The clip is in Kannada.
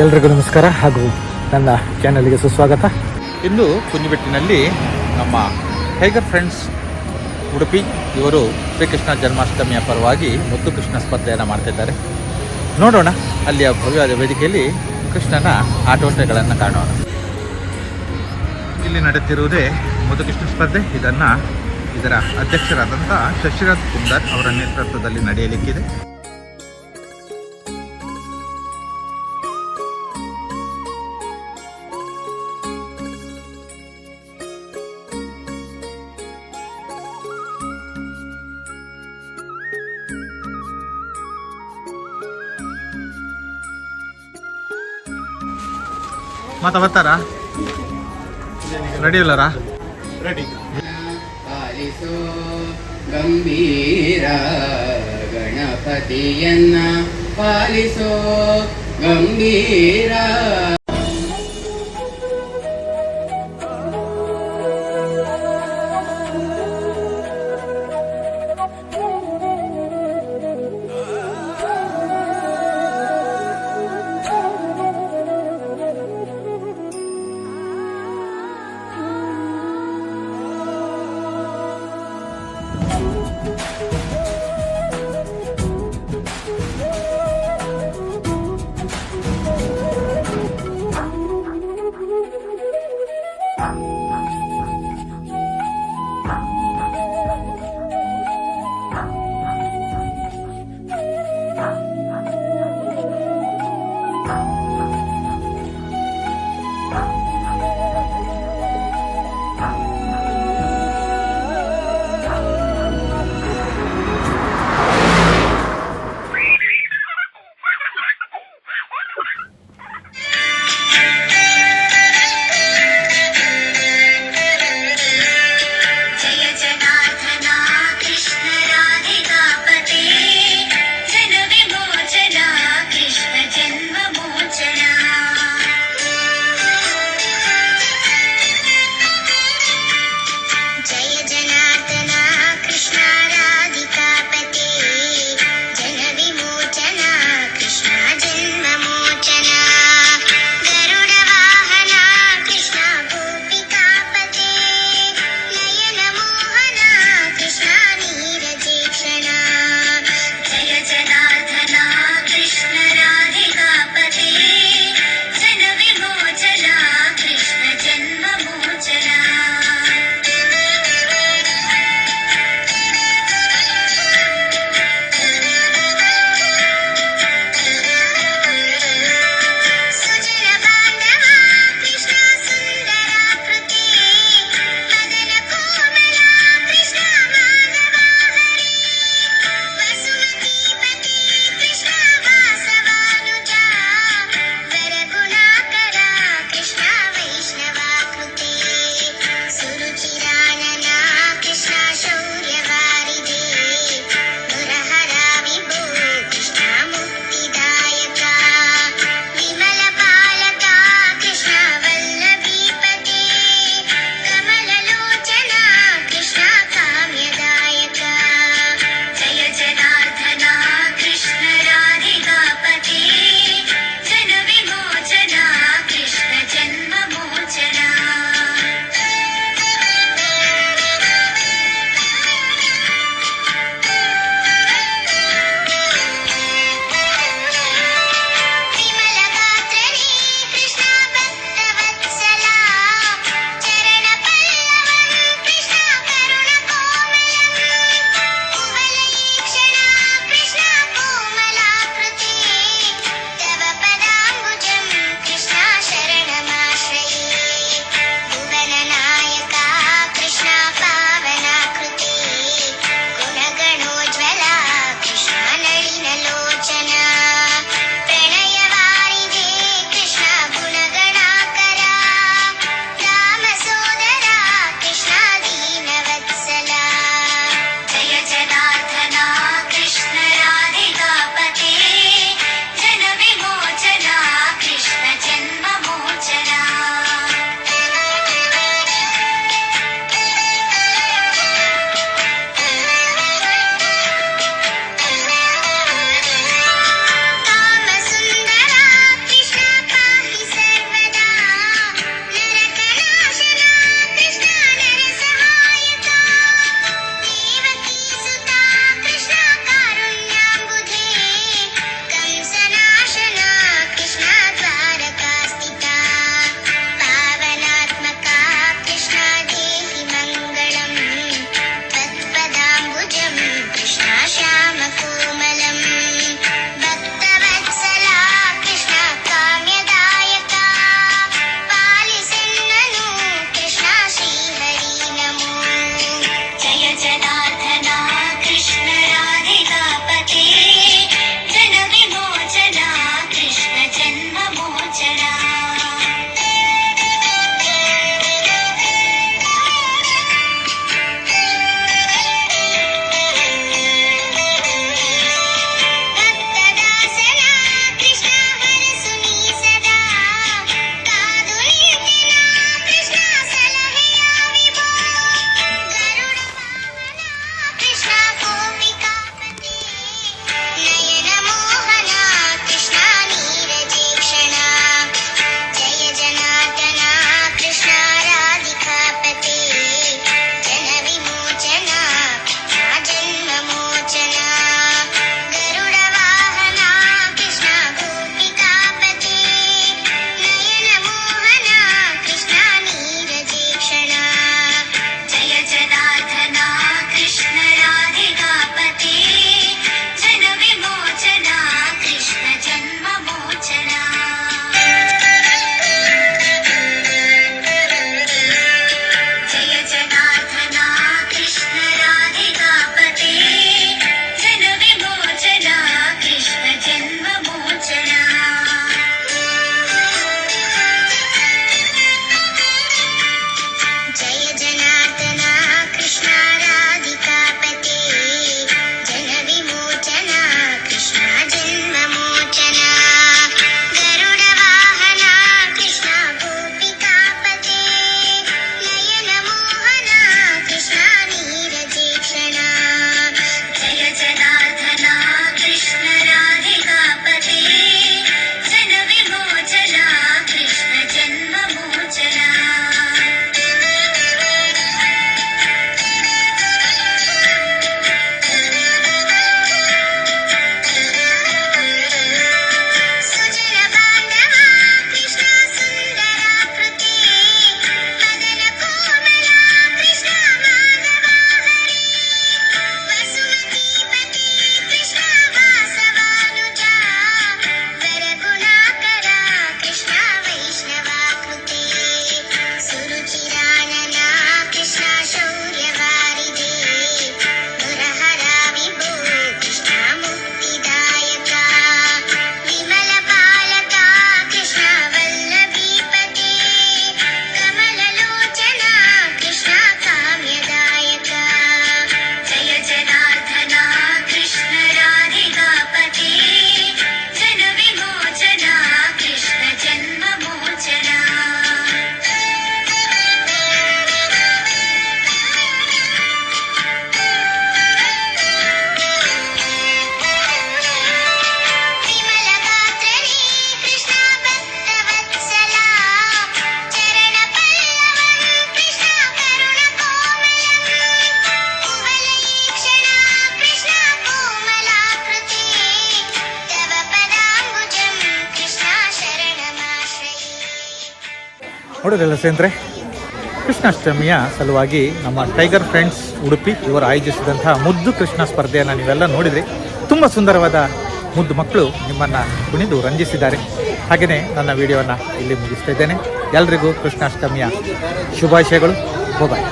ಎಲ್ರಿಗೂ ನಮಸ್ಕಾರ ಹಾಗೂ ನನ್ನ ಚಾನಲ್ಗೆ ಸುಸ್ವಾಗತ. ಇಂದು ಕುಂಜಿಬೆಟ್ಟಿನಲ್ಲಿ ನಮ್ಮ ಟೈಗರ್ ಫ್ರೆಂಡ್ಸ್ ಉಡುಪಿ, ಇವರು ಶ್ರೀಕೃಷ್ಣ ಜನ್ಮಾಷ್ಟಮಿಯ ಪರವಾಗಿ ಮುದ್ದು ಕೃಷ್ಣ ಸ್ಪರ್ಧೆಯನ್ನು ಮಾಡ್ತಿದ್ದಾರೆ. ನೋಡೋಣ, ಅಲ್ಲಿಯ ಭವ್ಯವಾದ ವೇದಿಕೆಯಲ್ಲಿ ಕೃಷ್ಣನ ಆಟೋಟಗಳನ್ನು ಕಾಣೋಣ. ಇಲ್ಲಿ ನಡೆಯುತ್ತಿರುವುದೇ ಮುದ್ದು ಕೃಷ್ಣ ಸ್ಪರ್ಧೆ. ಇದನ್ನು ಇದರ ಅಧ್ಯಕ್ಷರಾದಂಥ ಶಶಿರಾಜ್ ಕುಂದರ್ ಅವರ ನೇತೃತ್ವದಲ್ಲಿ ನಡೆಯಲಿಕ್ಕಿದೆ. ಮಾತಾ ಬರ್ತಾರಾ? ರೆಡಿ. ಇಲ್ಲರಾ ಪಾಲಿಸೋ ಗಂಭೀರ ಗಣಪತಿಯನ್ನ ಪಾಲಿಸೋ ಗಂಭೀರ ನೋಡೋದಿಲ್ಲ ಸ್ನೇಹಿತರೆ, ಕೃಷ್ಣಾಷ್ಟಮಿಯ ಸಲುವಾಗಿ ನಮ್ಮ ಟೈಗರ್ ಫ್ರೆಂಡ್ಸ್ ಉಡುಪಿ ಇವರು ಆಯೋಜಿಸಿದಂತಹ ಮುದ್ದು ಕೃಷ್ಣ ಸ್ಪರ್ಧೆಯನ್ನು ನೀವೆಲ್ಲ ನೋಡಿದ್ರಿ. ತುಂಬ ಸುಂದರವಾದ ಮುದ್ದು ಮಕ್ಕಳು ನಿಮ್ಮನ್ನು ಕುಣಿದು ರಂಜಿಸಿದ್ದಾರೆ. ಹಾಗೆಯೇ ನನ್ನ ವಿಡಿಯೋವನ್ನು ಇಲ್ಲಿ ಮುಗಿಸ್ತಾ ಇದ್ದೇನೆ. ಎಲ್ರಿಗೂ ಕೃಷ್ಣಾಷ್ಟಮಿಯ ಶುಭಾಶಯಗಳು. ಬಾಯ್